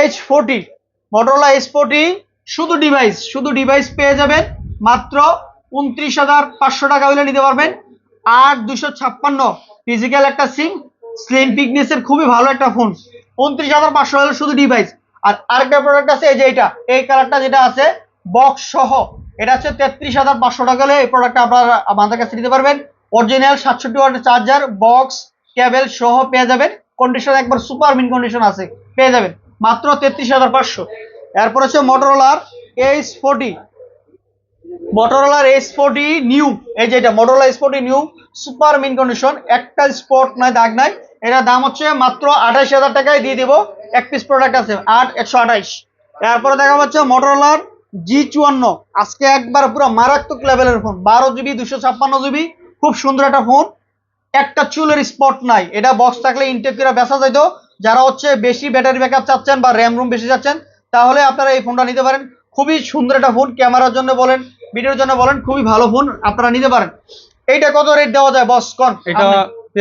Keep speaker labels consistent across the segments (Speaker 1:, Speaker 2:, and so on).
Speaker 1: H forty Motorola H forty শুধু device শুধু device পেয়ে যাবেন মাত্র উনত্রিশ হাজার পাঁচশো টাকা হলে নিতে পারবেন। আট দুশো ছাপ্পান্ন ফিজিক্যাল একটা সিম স্লিম পিকনেসের খুবই ভালো একটা ফোন উনত্রিশ হাজার পাঁচশো হলে শুধু ডিভাইস আর আরেকটা প্রোডাক্ট আছে, এই যে এটা এই কালারটা যেটা আছে বক্স সহ, এটা হচ্ছে তেত্রিশ হাজার পাঁচশো টাকা হলে এই প্রোডাক্টটা আপনারা আমাদের কাছে নিতে পারবেন। অরিজিনাল সাতষট্টি ওয়াটের চার্জার বক্স কেবল সহ পেয়ে যাবেন। কন্ডিশন একবার সুপার মিন কন্ডিশন আছে, পেয়ে যাবেন। মাত্র তেত্রিশ হাজার পাঁচশো। এরপর হচ্ছে মোটরোলার এইচ ফোর্টি মোটরোলার এস ফোর্টি নিউ এই যে এটা Motorola S forty new super mint condition একটা স্পট নয় দাগ নাই। এটার দাম হচ্ছে মাত্র আঠাইশ হাজার টাকায় দিয়ে দিব। এক পিস প্রোডাক্ট আছে, আট, একশো আঠাইশ। এরপরে দেখা যাচ্ছে মোটরোলার জি চুয়ান্ন। আজকে একবার পুরো মারাত্মক লেভেলের ফোন বারো জিবি দুশো ছাপ্পান্ন জিবি খুব সুন্দর একটা ফোন একটা চুলের স্পট নাই। এটা বক্স থাকলে ইনটেক করে বেচা যারা হচ্ছে বেশি ব্যাটারি ব্যাকআপ চাচ্ছেন বা র্যাম রুম বেশি চাচ্ছেন তাহলে আপনারা এই ফোনটা নিতে পারেন। খুবই সুন্দর একটা ফোন ক্যামেরার জন্য বলেন ভিডিওর জন্য বলেন খুবই ভালো ফোন আপনারা নিতে পারেন। এইটা কত রেট দেওয়া যায় বস কন?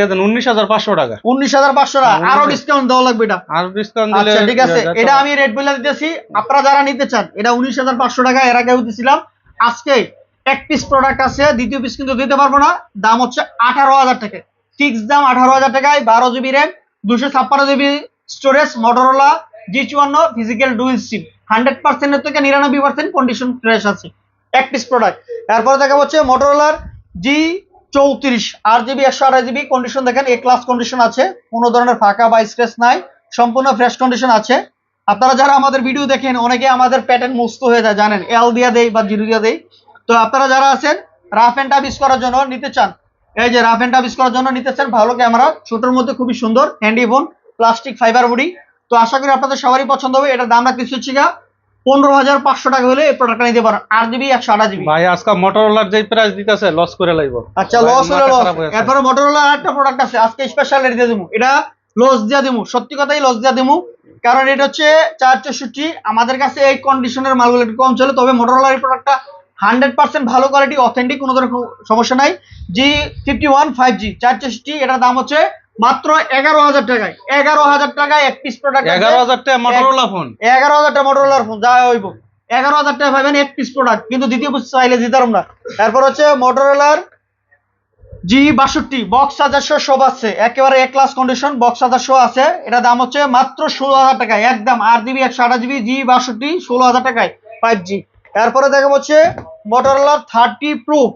Speaker 2: এটা উনিশ হাজার পাঁচশো টাকা।
Speaker 1: উনিশ হাজার পাঁচশো টাকা। আরও ডিসকাউন্ট দেওয়া লাগবে এটা।
Speaker 2: আর ডিসকাউন্ট দিলে
Speaker 1: আচ্ছা ঠিক আছে। এটা আমি রেট বলে দিতেছি। আপনারা যারা নিতে চান এটা উনিশ হাজার পাঁচশো টাকা এর আগে দিছিলাম। আজকে এক পিস প্রোডাক্ট আছে দ্বিতীয় পিস কিন্তু দিতে পারব না। দাম হচ্ছে আঠারো হাজার টাকা। ফিক্স দাম আঠারো হাজার টাকায় বারো জিবি র্যাম দুশো ছাপ্পান্ন জিবি স্টোরেজ মোটরোলা জি চুয়ান্ন ফিজিক্যাল ডুইল সিম হান্ড্রেড পার্সেন্টের থেকে নিরানব্বই পার্সেন্ট কন্ডিশন ফ্রেশ আছে। এক পিস প্রোডাক্ট এরপরে দেখা হচ্ছে মোটরোলার জি চৌত্রিশ, আট জিবি একশো আঠাশ জিবি কন্ডিশন দেখেন এ ক্লাস কন্ডিশন আছে, কোনো ধরনের ফাঁকা বা স্ক্রেচ নাই, সম্পূর্ণ ফ্রেশ কন্ডিশন আছে। আপনারা যারা আমাদের ভিডিও দেখেন, অনেকে আমাদের প্যাটার্ন মুস্ত হয়ে যায়, জানেন এল দিয়া দেই বা জিরো দিয়া দেই। তো আপনারা যারা আছেন রাফ এন্ড টাফ ইউজ করার জন্য নিতে চান এই যে রাফ এন্ড টাফ ইউজ করার জন্য নিতে চান ভালো ক্যামেরা ছোটোর মধ্যে খুবই সুন্দর handy phone plastic fibre body তো আশা করি আপনাদের সবারই পছন্দ হবে। এটার দাম রাখতেছি হচ্ছে গা পনেরো হাজার পাঁচশো টাকা হলে এই প্রোডাক্টটা নিতে পারেন। আট জিবি একশো আঠাশ জিবি
Speaker 2: ভাই আজকে মোটরোলার যে প্রাইস দিতেছে লস করে লাইব।
Speaker 1: আচ্ছা লস হলো লস এরপরে মোটরোলা একটা প্রোডাক্ট আছে আজকে স্পেশাল রেট দিয়ে দেবো। এটা লস দিয়া দেবো। সত্যি কথাই লস দিয়া দেবো। কারণ এটা হচ্ছে চার চৌষট্টি। আমাদের কাছে এই কন্ডিশনের মালগুলো একটু কম চলে তবে মোটরোলার এই প্রোডাক্টটা হান্ড্রেড পার্সেন্ট ভালো কোয়ালিটি অথেন্টিক কোনো ধরনের সমস্যা নাই। G fifty one five G চার চৌষট্টি এটার দাম হচ্ছে মাত্র এগারো হাজার টাকায়। এগারো হাজার টাকায় এক পিস প্রোডাক্ট
Speaker 2: এগারো হাজার টাকা মোটরোলা ফোন
Speaker 1: এগারো হাজার টাকা মোটরোলার ফোন যা হইব। এগারো হাজার টাকা পাবেন এক পিস প্রোডাক্ট কিন্তু দ্বিতীয় পিস চাইলে দিতে পারব না। তারপর হচ্ছে মোটরোলার জি বাষট্টি বক্স চার্জার সব আছে। একেবারে এক ক্লাস কন্ডিশন বক্স চার্জার আছে। এটা দাম হচ্ছে মাত্র ষোলো হাজার টাকায় একদম আট জিবি একশো আঠাশ জিবি জি বাষট্টি ষোলো হাজার টাকায় ফাইভ জি তারপরে দেখা হচ্ছে মোটরোলার thirty proof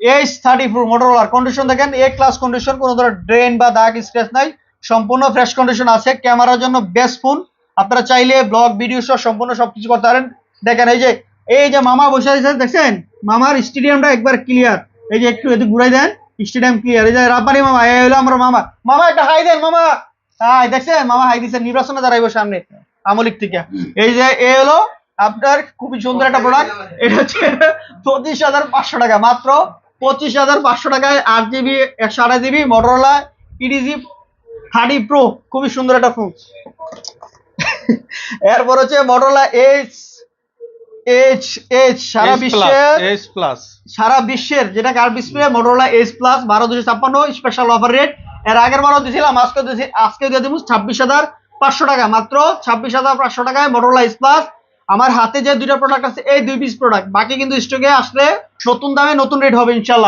Speaker 1: H thirty proof মোটরোলার condition দেখেন এ ক্লাস কন্ডিশন কোনো ধরনের ড্রেন বা দাগ স্ক্র্যাচ নাই, সম্পূর্ণ ফ্রেশ কন্ডিশন আছে ক্যামেরার জন্য বেস্ট ফোন আপনারা চাইলে ব্লগ ভিডিও সহ সম্পূর্ণ সবকিছু করতে পারেন। দেখেন, এই যে এই যে মামা বসে আছেন দেখছেন? মামার স্টেডিয়ামটা একবার ক্লিয়ার এই যে একটু এদিকে ঘুরাই দেন স্টেডিয়াম ক্লিয়ার এই যে রাব্বানি মামা, এই হলো আমার মামা। মামা, একটা হাই দেন, মামা। হাই দেখছেন? মামা হাই দিচ্ছেন নির্বাচনে দাঁড়াইবো সামনে, আমলিক থেকে। এই যে, এ হলো আপনার খুবই সুন্দর একটা প্রোডাক্ট এটা হচ্ছে পঁচিশ হাজার পাঁচশো টাকা। মাত্র পঁচিশ হাজার পাঁচশো টাকায় আট জিবি একশো আঠাশ GB Motorola E D G thirty pro খুবই সুন্দর একটা ফোন এরপর হচ্ছে মোটরোলা এইচ এইচ এইচ সারা বিশ্বের
Speaker 2: এইচ প্লাস
Speaker 1: সারা বিশ্বের যেটা কার ডিসপ্লে মোটরোলা এইচ প্লাস বারো দুশো ছাপ্পান্ন স্পেশাল অফার রেট এর আগের বারও দিয়েছিলাম আজকে দিয়েছি আজকে দিয়ে দেবো ছাব্বিশ হাজার পাঁচশো টাকা। মাত্র ছাব্বিশ হাজার পাঁচশো টাকায় মোটরোলা এইচ প্লাস আমার হাতে যে দুইটা প্রোডাক্ট আছে, এই দুই পিস প্রোডাক্ট বাকি কিন্তু স্টকে আসলে নতুন দামে নতুন রেট হবে ইনশাল্লাহ